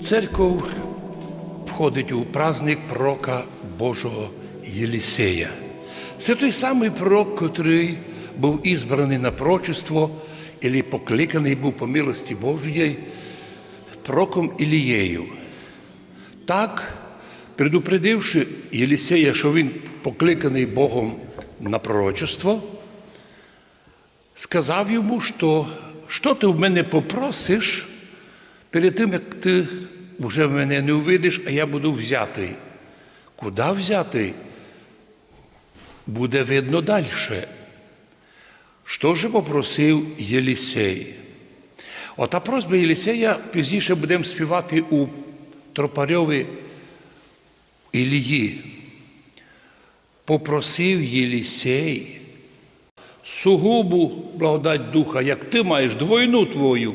Церков входить у праздник пророка Божого Єлісея. Це той самий пророк, котрий був ізбраний на прочество, і покликаний був по милості Божої пророком Ілією. Так, предупредивши Єлісея, що він покликаний Богом на пророчество, сказав йому, що що ти в мене попросиш перед тим, як ти вже мене не увидиш, а я буду взятий. Куди взятий? Буде видно далі. Що ж попросив Єлісей? Ота просьба Єлісея пізніше будемо співати у Тропарьові Ілії. Попросив Єлісей сугубу благодать духа, як ти маєш двойну твою.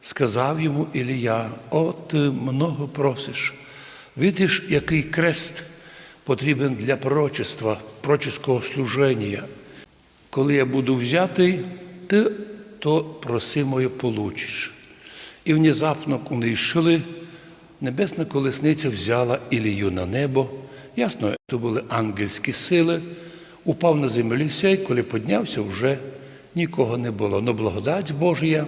Сказав йому Ілія, о, ти много просиш. Видиш, який крест потрібен для пророчества, пророческого служення. Коли я буду взятий, ти то просимою получиш. І внезапно, коли йшли, небесна колесниця взяла Ілію на небо. Ясно, то були ангельські сили. Упав на землю сей, коли піднявся, вже нікого не було. Но благодать Божія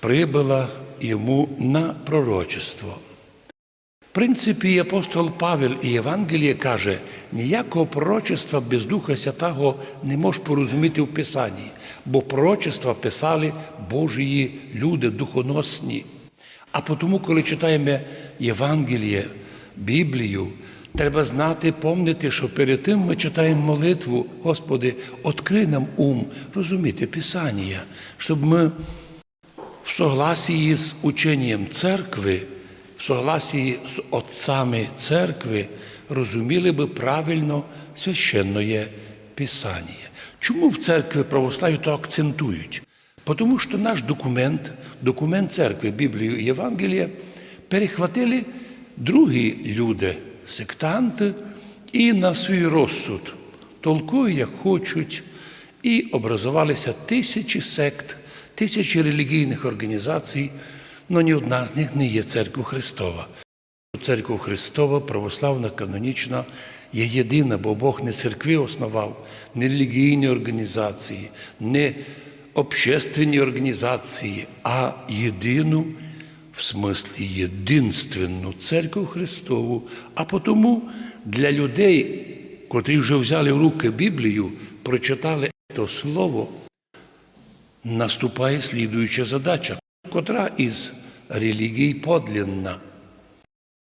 прибила йому на пророчество. В принципі, апостол Павел і Євангеліє каже, ніякого пророчества без Духа Святого не можеш порозуміти в Писанні, бо пророчества писали Божії люди, духоносні. А тому, коли читаємо Євангеліє, Біблію, треба знати, помнити, що перед тим ми читаємо молитву, Господи, открий нам ум, розуміти Писання, щоб ми в согласії з ученням церкви, в согласії з отцями церкви розуміли би правильно священне Писання. Чому в церкві православ'я то акцентують? Тому що наш документ, документ церкви, Біблію і Євангелія, перехватили другі люди, сектанти, і на свій розсуд толкують, як хочуть, і образувалися тисячі сект, тисячі релігійних організацій, але ні одна з них не є церква Христова. Церква Христова, православна, канонічна, є єдина, бо Бог не церкви основав, не релігійні організації, не общественні організації, а єдину, в смислі єдинственну церкву Христову. А тому для людей, котрі вже взяли в руки Біблію, прочитали це слово, наступає слідуюча задача, котра із релігій подлінна.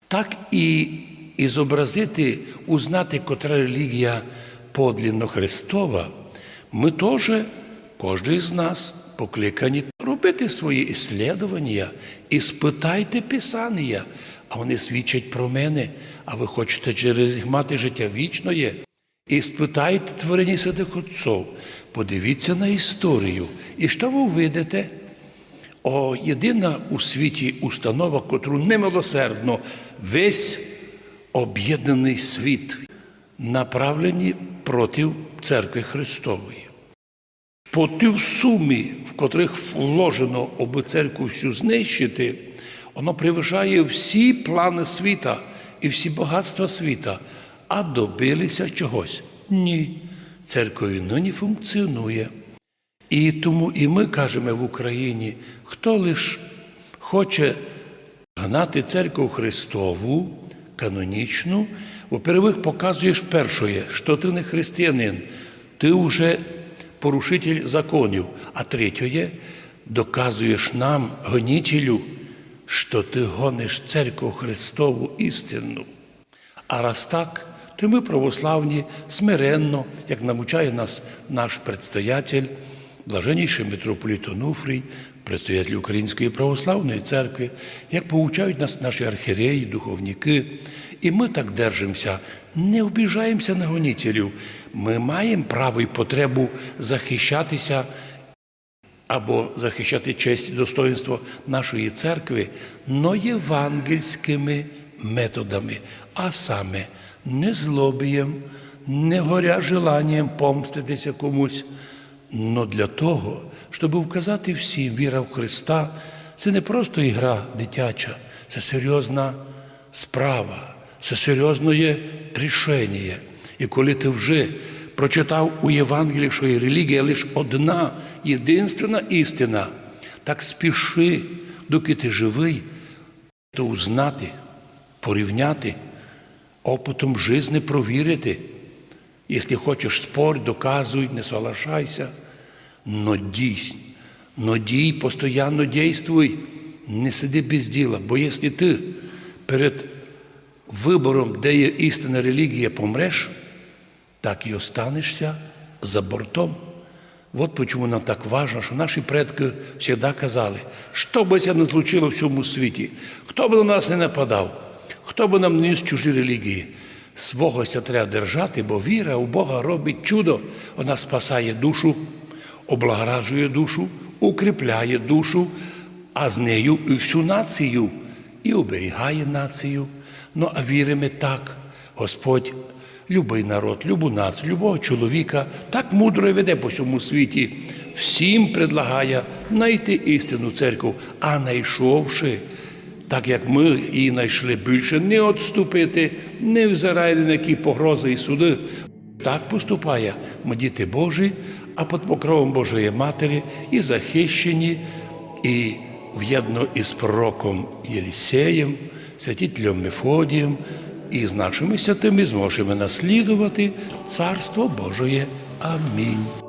Так і, і зобразити, узнати, котра релігія подлінно Христова, ми теж, кожен з нас, покликані робити свої іслідування спитайте Писання, а вони свідчать про мене, а ви хочете через мати життя вічне. І спитайте творені святих отців, подивіться на історію, і що ви увидите? О, єдина у світі установа, котру немилосердно весь об'єднаний світ направлені проти церкви Христової. По тій сумі, в котрих вложено, аби церкву всю знищити, воно переважає всі плани світа і всі багатства світа, а добилися чогось. Ні, церква нині функціонує. І тому і ми кажемо в Україні, хто лиш хоче гнати церкву Христову, канонічну, во-первых, показуєш першое, що ти не християнин, ти вже порушитель законів, а третє, доказуєш нам, гонителю, що ти гониш церкву Христову істинну. А раз так, то ми православні смиренно, як навчає нас наш предстоятель, блаженніший митрополіт Онуфрій, предстоятель Української православної церкви, як поучають нас наші архіреї, духовники. І ми так держимося, не обіжаємося на гонітелів. Ми маємо право і потребу захищатися або захищати честь і достоинство нашої церкви, но євангельськими методами, а саме не злобієм, не горя желанням помститися комусь, но для того, щоб вказати всім віра в Христа, це не просто ігра дитяча, це серйозна справа, це серйозне рішення. І коли ти вже прочитав у Євангелії, що є релігія лише одна, єдинственна істина, так спіши, доки ти живий, то узнати, порівняти, опитом жизни провірити. Якщо хочеш спор, доказуй, не соглашайся, но дій, но дій, постійно дійствуй, не сиди без діла. Бо якщо ти перед вибором, де є істинна релігія, помреш, так і останешся за бортом. Вот почему нам так важно, що наші предки завжди казали, що би це не случило в цьому світі, хто би на нас не нападав, хто би нам ніс чужі релігії. Свого ся треба держати, бо віра у Бога робить чудо. Вона спасає душу, облагоражує душу, укріпляє душу, а з нею і всю націю, і оберігає націю. Ну а віримо так, Господь любий народ, любу націю, любого чоловіка так мудро веде по всьому світі. Всім предлагає знайти істинну церкву, а знайшовши, так як ми її знайшли більше, не відступити, не взирає на які погрози і суди. Так поступає. Ми діти Божі, а під покровом Божої Матері і захищені, і в'єдно із пророком Єлісеєм, святителем Мефодієм і з нашими святими зможемо наслідувати Царство Божоє. Амінь.